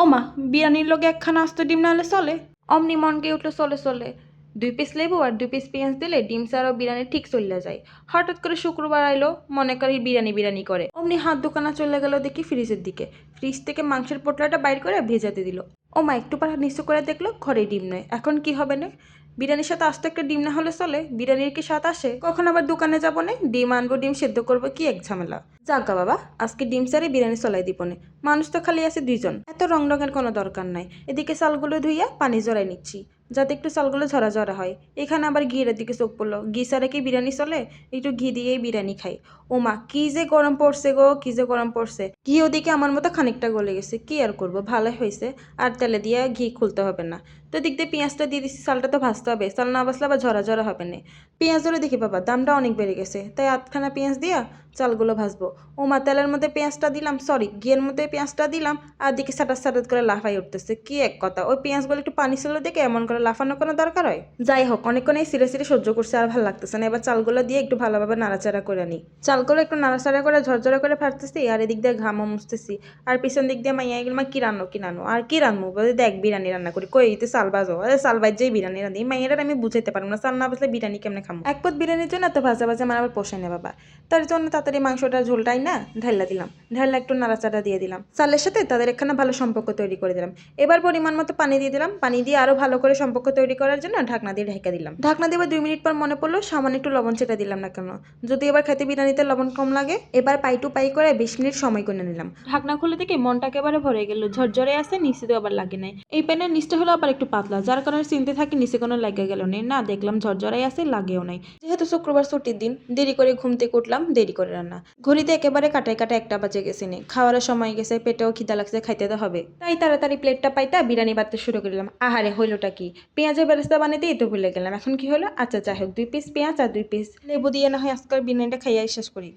ও মা বিরিয়ানির লোক একখানা আস্ত ডিম না হলে চলে? অমনি মনকে উঠল, চলে চলে। দুই পিস লেবু আর দুই পিস পেঁয়াজ দিলে ডিম ছাড়াও বিরিয়ানি ঠিক চলে যায়। হঠাৎ করে শুক্রবার আইলো, মনে করি বিরিয়ানি বিরিয়ানি করে। অমনি হাত দোকানা চলে গেল দেখি ফ্রিজের দিকে। ফ্রিজ থেকে মাংসের পোটলাটা বাইর করে ভেজাতে দিল। ওমা একটু পর নিচু করে দেখল, ঘরে ডিম নয় এখন কি হবে না? বিরিয়ানির সাথে আসতে একটা ডিম না হলে চলে। বিরিয়ানির কি স্বাদ আসে? কখন আবার দোকানে যাব না? ডিম আনব, ডিম সেদ্ধ করব, কি এক ঝামেলা। যাগা বাবা, আজকে ডিম সারে বিরিয়ানি চলাই দিব নে। মানুষ তো খালি আছে দুইজন। এত রং রঙের কোনো দরকার নাই। এদিকে চালগুলো ধুইয়া পানি জড়াই নিচ্ছি। যাতে একটু চালগুলো ঝরা ঝরা হয়। এখানে আবার ঘিয়ের দিকে চোখ পড়ল। ঘি সারে কি বিরিয়ানি চলে? একটু ঘি দিয়েই বিরিয়ানি খাই। ও মা, কি যে গরম পড়ছে গো, কি যে গরম পড়ছে। ঘি ওদিকে আমার মতো খানিকটা গলে গেছে, কি আর করব? ভালোই হয়েছে। আর তেলে দিয়ে ঘি খুলতে হবে না। তো দিক দিয়ে পেঁয়াজটা দিয়ে দিচ্ছি চালটা তো ভাজতে হবে। চাল না ভাজলে আবার ঝরা ঝরা হবে না। পেঁয়াজগুলো দেখি বাবা, দামটা অনেক বেড়ে গেছে। তাই আটখানা পেঁয়াজ দিয়া চালগুলো ভাজবো। ও মা, তেলের মধ্যে পেঁয়াজটা দিলাম সরি ঘিয়ের মধ্যে পেঁয়াজটা দিলাম, আর দিকে সাটাত সাটাত করে লাফাই উঠতেছে, কি এক কথা। ওই পেঁয়াজগুলো একটু পানি ছিল দেখে এমন করে লাফানোর কোনো দরকার হয়? যাই হোক অনেকক্ষণ এই সিরে সিরে সহ্য করছে আর ভালো লাগতেছে না। এবার চালগুলো দিয়ে একটু ভালোভাবে নাড়াচাড়া করে নিই। চালগুলো একটু নাড়াচাড়া করে ঝরঝরে করে ফাটতেছি আর এদিক দিয়ে ঘামও মুছতেছি। আর পিছন দিক দিয়ে মাইয়া এগুলো মা কি রান্নো কি রান্নো? আর কি রান্নু? বলে দেখ বিরিয়ানি রান্না করি। কই তো চাল বাজো আরে চাল বাজেই বিরিয়ানি রান্ধি মাইয়ারা আমি বুঝাইতে পারব না চাল না বাজলে বিরিয়ানি কেমনে খামো? এক পথ বিরিয়ানির জন্য এত ভাজা ভাজা আমার আবার পোষায় না বাবা। তার জন্য তাড়াতাড়ি মাংসটা ঝোলটাই না ঢাইলা দিলাম। ঢাইলা একটু নাড়াচাড়া দিয়ে দিলাম। চালের সাথে তাদের একখানা ভালো সম্পর্ক তৈরি করে দিলাম। এবার পরিমাণ মতো পানি দিয়ে দিলাম। পানি দিয়ে আরও ভালো করে সম্পর্ক তৈরি করার জন্য ঢাকনা দিয়ে ঢেকে দিলাম। ঢাকনা দিয়ে দুই মিনিট পর মনে পড়ল সামান্য একটু লবণ চেটা দিলাম না কেন। যদি এবার খেতে বিরিয়ানিতে লবণ কম লাগে এবার পাই টু পাই করে বিশ মিনিট সময় করে নিলাম। ঢাকনা খুলে থেকে মনটা একেবারে ভরে গেল ঝরঝরে আছে নিচে তো আবার লাগে নাই। এই প্যানের নিচটা হলো আবার একটু পাতলা যার কারণে চিনতে থাকি নিচে কোনো লাগে গেল নেই না দেখলাম ঝরঝরাই আছে লাগেও নাই। যেহেতু শুক্রবার ছুটির দিন দেরি করে ঘুম থেকে উঠলাম দেরি করে রান্না। ঘড়িতে একেবারে কাটায় কাটায় একটা বাজে গেছে নে। খাওয়ার সময় গেছে পেটেও খিদা লাগছে খাইতে তো হবে। তাই তাড়াতাড়ি প্লেটটা পাইতা বিরিয়ানি বাড়তে শুরু করলাম আহারে হইলোটা কি? পেঁয়াজের বেরেস্তা বানাতেই তো ভুলে গেলাম। এখন কি হলো? আচ্ছা যাই হোক, দুই পিস পেঁয়াজ আর দুই পিস লেবু দিয়ে না হয় আজকাল বিরিয়ানিটা খাইয়াই শেষ করি।